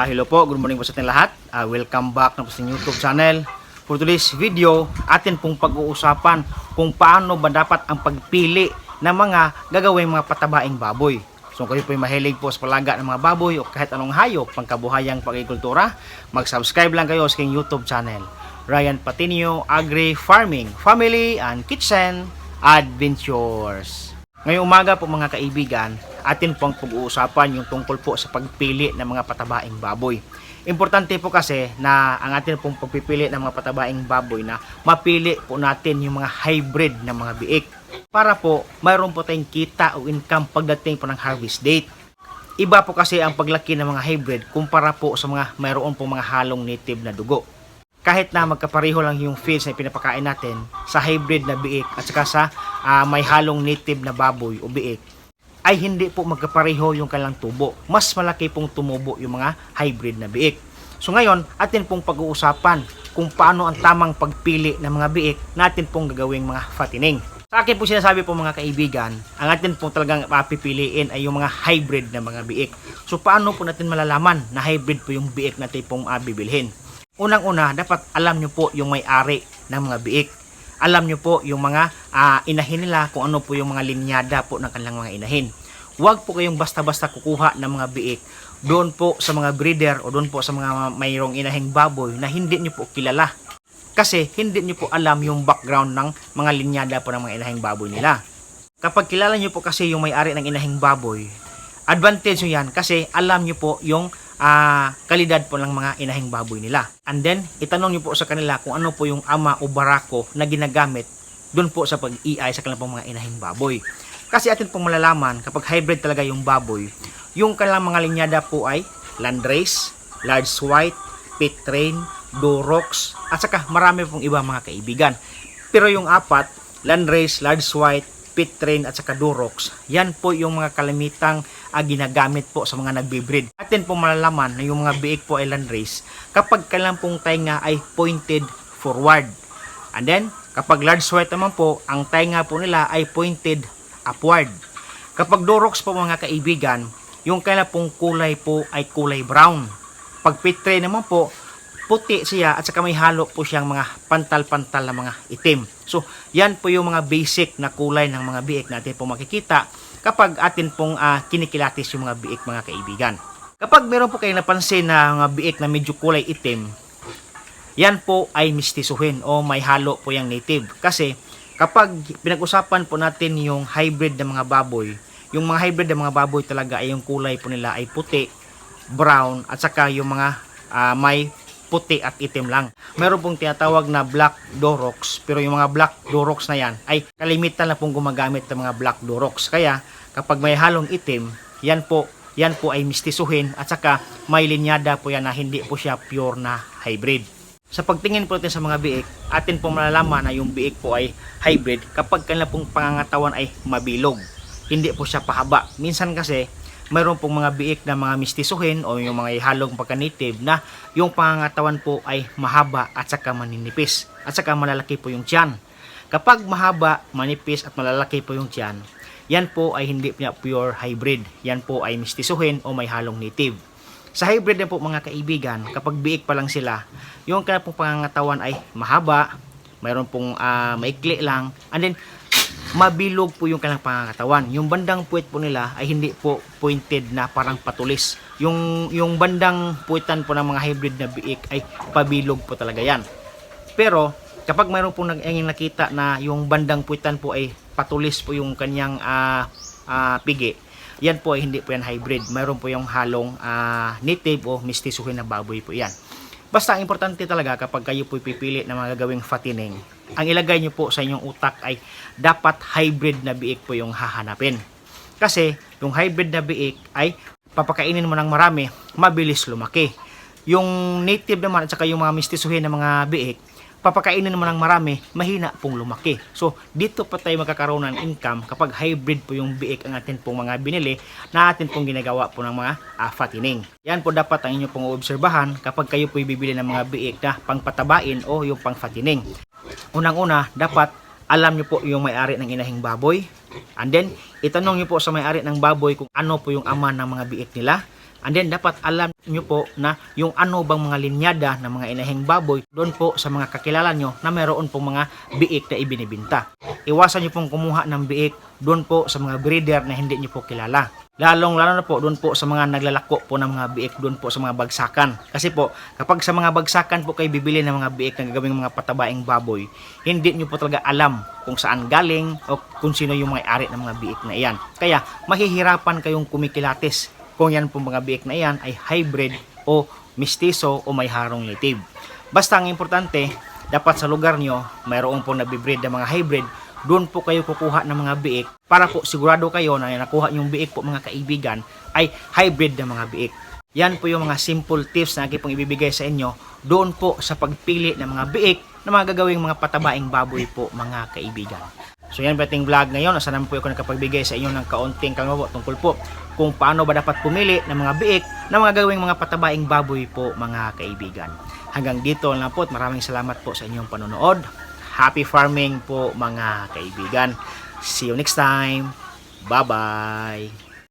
Ah, hello po, good morning po sa ating lahat. Ah, welcome back na po sa YouTube channel. For today's video, atin pong pag-uusapan kung paano ba dapat ang pagpili ng mga gagawing mga patabaing baboy. So kayo po mahilig po sa palaga ng mga baboy o kahit anong hayop pangkabuhayang pag-agrikultura, mag-subscribe lang kayo sa aking YouTube channel. Ryan Patinio Agri Farming, Family and Kitchen Adventures. Ngayong umaga po mga kaibigan, atin pong pag-uusapan yung tungkol po sa pagpili ng mga patabaing baboy. Importante po kasi na ang atin pong pagpipili ng mga patabaing baboy na mapili po natin yung mga hybrid ng mga biik para po mayroon po tayong kita o income pagdating po ng harvest date. Iba po kasi ang paglaki ng mga hybrid kumpara po sa mga mayroon po mga halong native na dugo kahit na magkapareho lang yung feeds na pinapakain natin sa hybrid na biik at saka sa ah, may halong native na baboy o biik ay hindi po magkapareho yung kanilang tubo. Mas malaki pong tumubo yung mga hybrid na biik. So ngayon, atin pong pag-uusapan kung paano ang tamang pagpili ng mga biik natin pong gagawing mga fattening. Sa akin po sinasabi po mga kaibigan, ang atin pong talagang mapipiliin ay yung mga hybrid na mga biik. So paano po natin malalaman na hybrid po yung biik natin pong uh, bibilhin? Unang-una, dapat alam nyo po yung may-ari ng mga biik. Alam nyo po yung mga ah, inahin nila kung ano po yung mga linyada po ng kanilang mga inahin. Huwag po kayong basta-basta kukuha ng mga biik doon po sa mga breeder o doon po sa mga mayroong inahing baboy na hindi nyo po kilala. Kasi hindi nyo po alam yung background ng mga linyada po ng mga inahing baboy nila. Kapag kilala nyo po kasi yung may-ari ng inahing baboy, advantage yan kasi alam nyo po yung ah, kalidad po ng mga inahing baboy nila. And then, itanong nyo po sa kanila kung ano po yung ama o barako na ginagamit doon po sa pag-iay sa kanilang mga inahing baboy. Kasi atin pong malalaman kapag hybrid talaga yung baboy, yung kanilang mga linyada po ay landrace, large white, pit train, durox, at saka marami pong iba mga kaibigan. Pero yung apat, landrace, large white, pit train at saka durox, yan po yung mga kalamitang ah, ginagamit po sa mga nagbe-breed. Atin po malalaman na yung mga biik po ay landrace kapag kailan pong tainga ay pointed forward. And then, kapag large white naman po, ang tainga po nila ay pointed upward. Kapag durox po mga kaibigan, yung kailan pong kulay po ay kulay brown. Pag pit train naman po, puti siya at saka may halo po siyang mga pantal-pantal na mga itim. So, yan po yung mga basic na kulay ng mga biik natin po makikita kapag atin pong ah, kinikilatis yung mga biik mga kaibigan. Kapag meron po kayo napansin na mga biik na medyo kulay itim, yan po ay mistisuhin o may halo po yung native. Kasi kapag pinag-usapan po natin yung hybrid ng mga baboy, yung mga hybrid ng mga baboy talaga ay yung kulay po nila ay puti, brown, at saka yung mga ah, may puti at itim lang. Meron pong tinatawag na black Durox, pero yung mga black Durox na yan ay kalimitan na pong gumagamit ng mga black Durox. Kaya kapag may halong itim, yan po yan po ay mistisuhin at saka may linyada po yan na hindi po siya pure na hybrid. Sa pagtingin po natin sa mga biik, atin po malalaman na yung biik po ay hybrid kapag kanila pong pangangatawan ay mabilog. Hindi po siya pahaba. Minsan kasi, mayroon pong mga biik na mga mistisuhin o yung mga halong pagka-native na yung pangangatawan po ay mahaba at saka maninipis. At saka malalaki po yung tiyan. Kapag mahaba, manipis at malalaki po yung tiyan, yan po ay hindi niya pure hybrid. Yan po ay mistisuhin o may halong native. Sa hybrid din po mga kaibigan, kapag biik pa lang sila, yung kaya pong pangangatawan ay mahaba, mayroon pong ah, maikli lang, and then mabilog po yung kanilang pangangatawan. Yung bandang puwit po nila ay hindi po pointed na parang patulis. Yung, yung bandang puwitan po ng mga hybrid na biik ay pabilog po talaga yan. Pero kapag mayroon pong nag nakita na yung bandang puwitan po ay patulis po yung kanyang ah, ah, pigi, yan po ay hindi po yan hybrid. Mayroon po yung halong ah, native o mistisuhin na baboy po yan. Basta importante talaga kapag kayo po pipili ng mga gagawing fattening, ang ilagay nyo po sa inyong utak ay dapat hybrid na biik po yung hahanapin. Kasi yung hybrid na biik ay papakainin mo ng marami, mabilis lumaki. Yung native naman at saka yung mga mistisuhin na mga biik, papakainin mo ng marami, mahina pong lumaki. So, dito pa tayo magkakaroon ng income kapag hybrid po yung biik ang atin pong mga binili na atin pong ginagawa po ng mga ah, fattening. Yan po dapat ang inyo pong obserbahan kapag kayo po bibili ng mga biik na pangpatabain o yung pang fattening. Unang-una, dapat alam nyo po yung may-ari ng inahing baboy. And then, itanong nyo po sa may-ari ng baboy kung ano po yung ama ng mga biik nila. And then dapat alam nyo po na yung ano bang mga linyada ng mga inahing baboy doon po sa mga kakilala nyo na mayroon pong mga biik na ibinibinta. Iwasan nyo pong kumuha ng biik doon po sa mga breeder na hindi nyo po kilala. Lalong lalo na po doon po sa mga naglalako po ng mga biik doon po sa mga bagsakan. Kasi po kapag sa mga bagsakan po kayo bibili ng mga biik na gagawing mga patabaing baboy, hindi nyo po talaga alam kung saan galing o kung sino yung mga ari ng mga biik na iyan. Kaya mahihirapan kayong kumikilatis kung yan po mga biik na iyan ay hybrid o mistiso o may harong native. Basta ang importante, dapat sa lugar nyo, mayroon po nabibreed ng mga hybrid, doon po kayo kukuha ng mga biik para po sigurado kayo na nakuha yung biik po mga kaibigan ay hybrid ng mga biik. Yan po yung mga simple tips na aking pong ibibigay sa inyo doon po sa pagpili ng mga biik na mga gagawing mga patabaing baboy po mga kaibigan. So yan po ating vlog ngayon. Sana po ako nakapagbigay sa inyo ng kaunting kalma po tungkol po kung paano ba dapat pumili ng mga biik na mga gagawing mga patabaing baboy po mga kaibigan. Hanggang dito lang po at maraming salamat po sa inyong panonood. Happy farming po mga kaibigan. See you next time. Bye-bye.